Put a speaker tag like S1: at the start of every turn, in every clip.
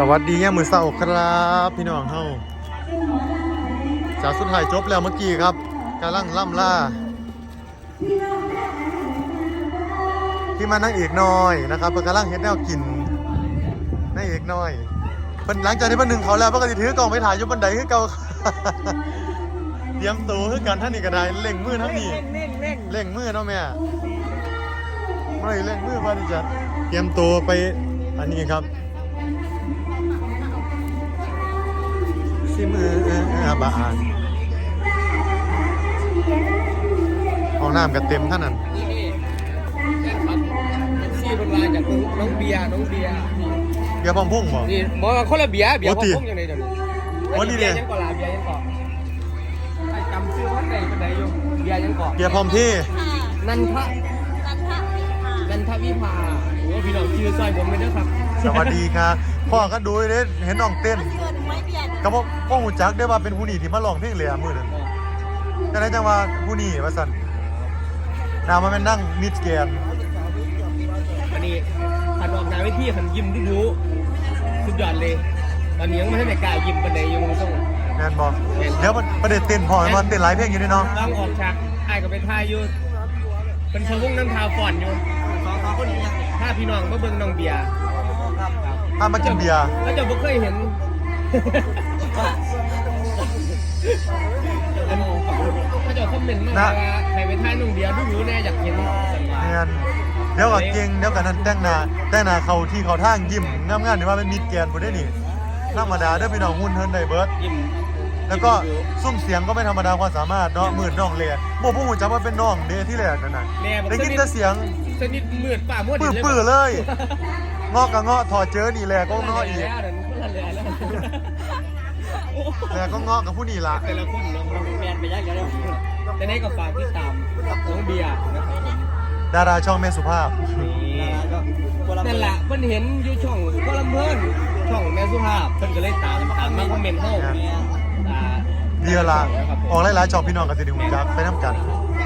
S1: สวัสดีเนี่ยามือเสาร์ครับ พี่น้องเฮาจากสุดท้ายจบแล้วเมื่อกี้ครับกำลังล่ำล่า ที่มานั่งเอกน้อยนะครับเพิ่นกำลังเฮ็ดแนวกินนั่งเอกน้อยเพิ่นหลังจากที่เพิ่นหนึ่งเขาแล้วเพิ่นก็สิถือกล่องไปถ่ายอยู่บันไดคือเก่าเตรียมตัวคือกันท่านนี่ก็ได้เล่งมือทั้งนี้
S2: เร่ง
S1: เร่งมือเนาะแม่ไม่เร่งมือว่าที่จะเตรียมตัวไปอันนี้ครับ สิมืออาบานเอาน้ำกันเต็มท่านั้น
S2: นี่นี่แค่ครับเอฟซีเป็นลายจากน้องเบียร์น้องเบียร์นี่
S1: เบียร์พร้อมพุ่งบ่
S2: นี่บอกว่าคนละเบียร์เบียร์
S1: โอ้
S2: พ
S1: ติ
S2: อพุ่งยังไงเดี๋ยวนี้
S1: โอ้นี่ดิ
S2: เบียร์ยังก่อนลาเบียร์ยังก่อนไอ้จำชื่อว่าไหนเป็นไหนอยู่เบียร์ยังก่อน
S1: เบียร์พร้อมพี่
S2: นันทะนันทวิภาโอ้พี่น้องชื่อซอยผมเลยนะครับ
S1: สวัสดีครับพ่อก็ดูเด้เห็นน้องเต้น ก็บอกพ่อหูจักได้ว่าเป็นผู้นี่ที่มาร้องเพลงเหลือมือนั้นแต่ไหนจังว่าผู้นี่ว่าสั่นนามมันเป็นนั่งมิดแกน
S2: อันนี้ขันออกงานวิธีขันยิ้มดูดูสุดยอดเลย ตอนนี้ยังไม่ทันได้กล้ายิ้มปันใดอยู่มึงต้อง
S1: แม่นบอกเดี๋ยวมันประเด็นเต้นพอมันเต้นหลายเพลงอยู่ด้วยเนาะ
S2: ต้องออกฉากไอ้ายกับเป็นทายอยู่เป็นพวงน้ำทาฟอนอยู่สองสองคนถ้าพี่น้องมาเบิ่งน้องเบียร์ครับครับ
S1: ถ้ามากินเบียร์
S2: แล้วจะบ่เคยเห็น อันเขาจะคอมเมนต์มาว่าใครไปทายน้องเบียร์ดูอยู่แน่อยากเห็นสัญญา
S1: แม่นเดี๋ยวก็เก่งเดี๋ยวกันนั้นแต่งหน้าแต่งหน้าเขาที่เขาทางยิ้มงามๆนี่ว่าเป็นมิดแกนบ่ได้นี่ธรรมดาเด้อพี่น้องหุ่นเฮินได้เบิด
S2: ยิ้ม
S1: แล้วก็ซุ้มเสียงก็ไม่ธรรมดาความสามารถเนาะหมื่นน้องเลยบ่ผู้หูจักว่าเป็นน้องเด้ที่แรกนั่นน่ะ
S2: แม่บอก
S1: ได้ยินแต่เสียง
S2: สนิทมืดป่ามืด
S1: ปื้อๆเลยงอกกับงอถอดเจอนี่แหละก็งออีก
S2: แล้วเดี๋ยวนี้คนละแล้ว
S1: แล้วก็งอกับผู้นี่ล่ะ
S2: แต่ละคนเนาะแมนไปยากแล้วแต่ในก็ฝากติดตามน้องเบียร์นะครับผม
S1: ดาราช่องแม่สุภาพ
S2: นั่นแหละเพิ่นเห็นอยู่ช่องก็ลำเพิ่นช่องแม่สุภาพเพิ่นก็เลยตามตามมาคอมเมนต์เฮาอ่า
S1: เดียวละออกหลายๆช่องพี่น้องก็สิได้ฮู้จักไปนํกัน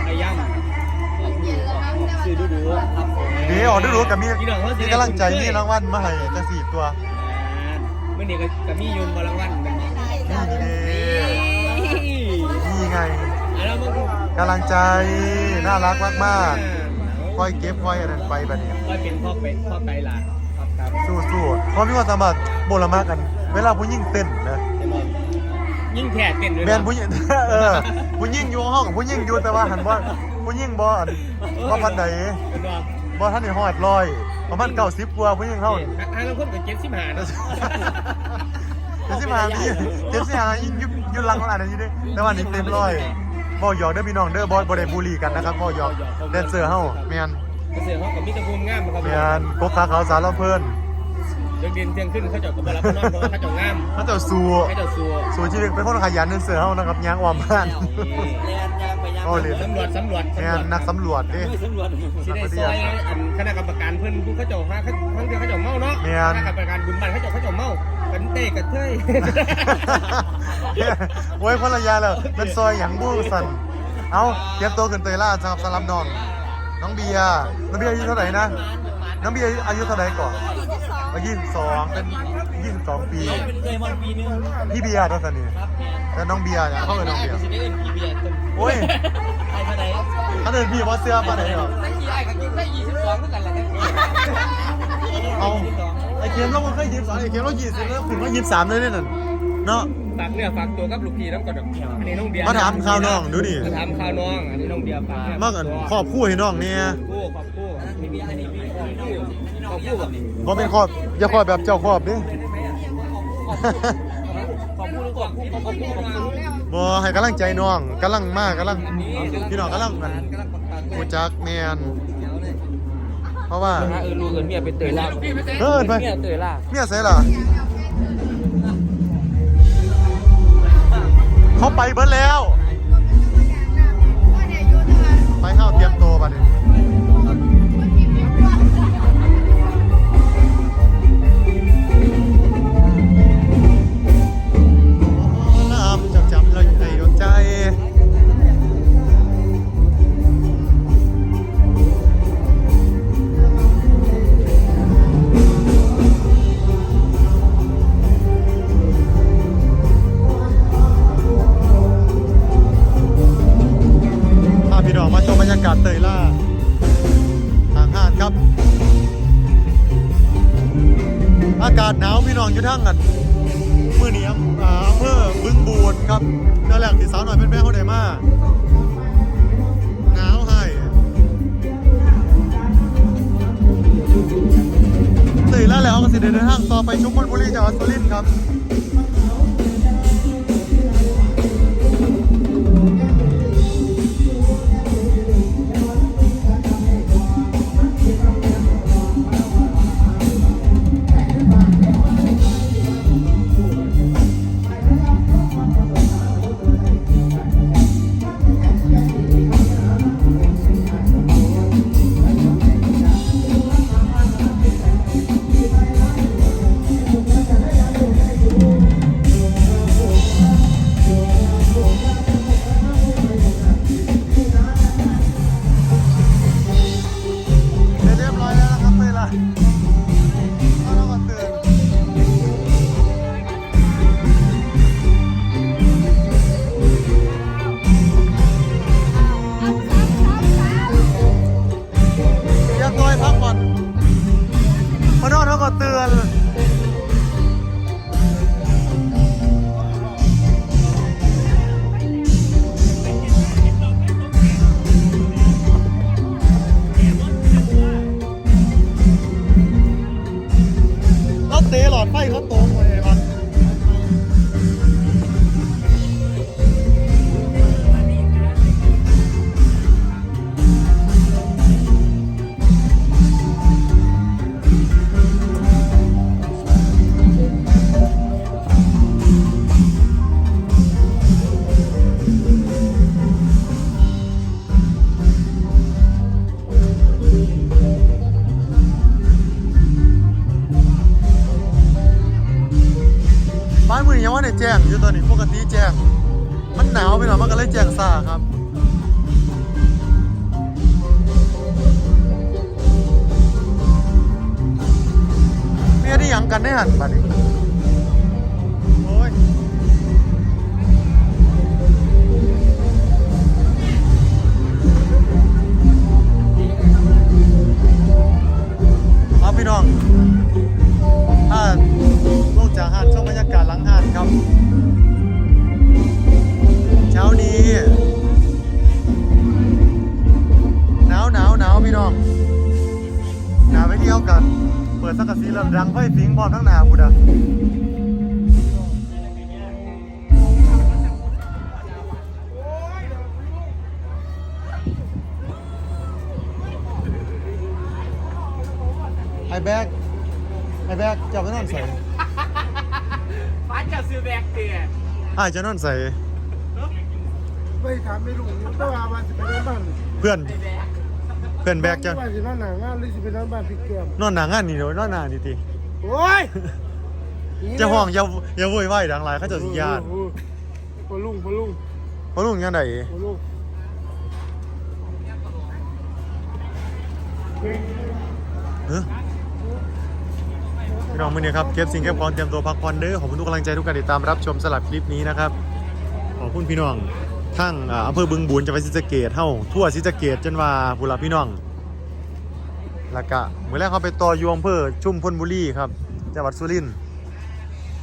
S2: พยายามออกดูออกสื่อดูดูครับผม
S1: นี่ออกดูๆกับมี
S2: พี่น้องเขาสิ
S1: มีกำลังใจมีรางวัลมาให้จังสี่ตัว
S2: มื้อนี้ก็ก็มียุนบ่รางวัลกั น
S1: นี่นี่นี่ไง
S2: อะแล้วมันก็
S1: กำลังใจน่ารักมากๆคอยเก็บคอยอันนั้นไปบัดนี้
S2: ก็เป็นพ่อไปพ่อไกลหลานครับครับ
S1: สู้ๆเพราะมีความสามารถโบราณมากกัน เวลาผู้หญิงเต้นนะ
S2: ยิ่งแท้เต้นด้วย
S1: แมนผู้หญิงเออผู้หญิงอยู่ห้องกับผู้หญิงอยู่แต่ว่าหันว่าผู้หญิงบ่อันบ่พันใด
S2: เป็นว่า
S1: บ่ท่านนี่ฮอดร้อยประมาณ90กว่าผู้หญิงเฮา
S2: ห้าแล้วคนก็เก็บสิบหานะ
S1: เจ็ดสิบห้ามีเจ็ดสิบห้ายิ่งยุบยุบหลังของอันนั้นอยู่เด้แต่ว่านี่เต็มร้อยบ่หยอกเด้อพี่น้องเด้อบ่บ่ได้บูลลี่กันนะครับบ่หยอกแดนเซอร์เฮาแม่น
S2: เสียงเขากับมิตรภูมิงามครับ
S1: แม่นกกขาขาวสารลำเพิ่น
S2: เรื่องดินเที่ยงขึ้นเขาเจาะกับบรับนอนเพราะว่าเขาเจาะงาม
S1: เขาเจ้าสู้
S2: เขาเจาะสัว
S1: สู้ชีวิตเป็นคนขยันเด้อเสือเฮานะครับย่างอ้อมบ้าน
S2: แลนยางไปยาง
S1: โอ้เลย
S2: สำรวจสำรวจ
S1: แม่นนักสำรวจเด้
S2: สำรวจสิได้ซอยอันคณะกรรมการเพิ่นผู้เขาเจาะฮะเขาทั้งที่เขาเจาะเมาเนาะคณะกรรมการบุญบันเขาเจาะเขาเจาะเมากันเตะกันเทย
S1: โอ้ยคนละอยางแล้วเป็นซอยหยังบู้สั่นเอาเตรียมตัวขึ้นเตยล่าสำหรับสลับน้องน้องเบียร์น้องเบียร์อายุเท่าไหร่นะน้องเบียร์อายุเท่าไหร่ก่อนอายุสองเป็น ยี่สิบสองปี
S2: เป็นเคยวันปีนึง
S1: พี่เบียร์ตัวสันนี่
S2: ครับ
S1: แล้วน้องเบียร์เนี่ยเขาเป็นน้องเบียร์
S2: สิได้เอิ้นพี่เบียร์ต้น
S1: โอ้ย
S2: ไอ้เท่าไหร่
S1: เขาเดินพี่ว่าเสื้อมาไหนหรอ
S2: ตะกี้ไอ้ก็กินได้22เหมือนกันแหละ
S1: เอาไอเข็มเราเคยยี่สิบสองไอเข็มเรายี่สิบแล้วถึงว่ายี่สิบสามเลยเนี่ยนั่นเนาะ
S2: ฝากเนื้อฝากตัวกับลูกพี่น้ำก่อนอันนี้น้องเบียร์
S1: มาถามข่าวน้องดูดิ
S2: มาถามข่าวน้องอันนี้น้องเบียร์ฝากเนื้อ
S1: มากอันครอบคู่ให้น้องเนี่ย
S2: คู่ขอบคู่มีเบียร์อันนี้มีขอบคู่ขอบคู่แบบ
S1: ก็เป็นครอบอย่าครอบแบบเจ้าครอบดิ
S2: ขอบคู่หรือขอบคู่ขอบคู่ขอบคู่
S1: บ่ให้กำลังใจน้องกำลังมากกำลังพี่น้องกำลังมันกูจักแมนเพราะว่า
S2: เออรู้เงินเมียไปเตยล่า
S1: เออไป
S2: เมียเตยล่า
S1: เมียใส่ล่ะเขาไปเบิดแล้ว ไปเข้าเตรียมตัวบัดนี้ ครับ อากาศหนาวพี่น้องอยู่ทั้งกันเมื่อนี้อำเภอบึงบูนครับนั่าแหละที่สาวหน่อยเป็นแม่เขาได้มาหนาวให้ตื่นแล้วแล้วก็สิเดินทางต่อไปชุมพลบุรีจังหวัดสุรินทร์ครับ นี้ยังว่าในแจ้งอยู่ตอนนี้ปกติแจ้ง มันหนาวไปหน่อยมันก็เลยแจ้งซ่าครับเมียที่ยังกันได้หันบัดนี้ ลังหาดครับ เช้านี้หนาวหนาวหนาวพี่น้องหนาวไปเที่ยวกัน เปิดสังกะสีแล้วดังไฟฟิงบอลทั้งหนาบุดะไอ้แบกไอ้แบกจะเอาไปนอนใส่
S2: จะซื้อแบกเตีย
S1: ไอ้ายจะนอนใส่
S3: ไม่ถามไม่รู้แต่ว่าวันสิไปนอนบ้าน
S1: เพื่อน
S2: ไอ้แบก
S1: เพื่อนแบกจะ
S3: ว่าสินอนหนังงานหรือสิไปนอนบ้านพี่แก้ม
S1: นอนหนางานนี่เดี๋ยวนอนหนานี่ติ
S3: โอ้ย
S1: จะห้องอย่าอย่าโวยวายดังไรเขาเจะสิญาติ
S3: พอลุงพอลุง
S1: เพราะลุงยังไง
S3: พอลุง
S1: เฮ้ยพี่ น้องมือเนี้ครับเก็บสิ่งเก็บของเตรียมตัวพักผ่อนเด้อขอบคุณทุกกำลังใจทุกการติดตามรับชมสลับคลิปนี้นะครับขอบคุณพี่น้องทั้งอำเภอบึงบูนจังหวัดศรีสะเกษเฮ้าทั่วศรีสะเกษจนว่าผู้รับพี่น้องแล้วก็เมื่อแรกเขาไปต่อยู่อำเภอชุ่มพลบุรีครับจังหวัดสุรินทร์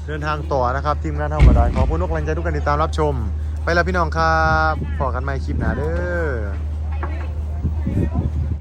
S1: เดินทางต่อนะครับทีมงานเท่ากับได้ขอบคุณทุกกำลังใจทุกการติดตามรับชม ไปแล้วพี่น้องครับพอกันใหม่คลิปหน้าเด้อ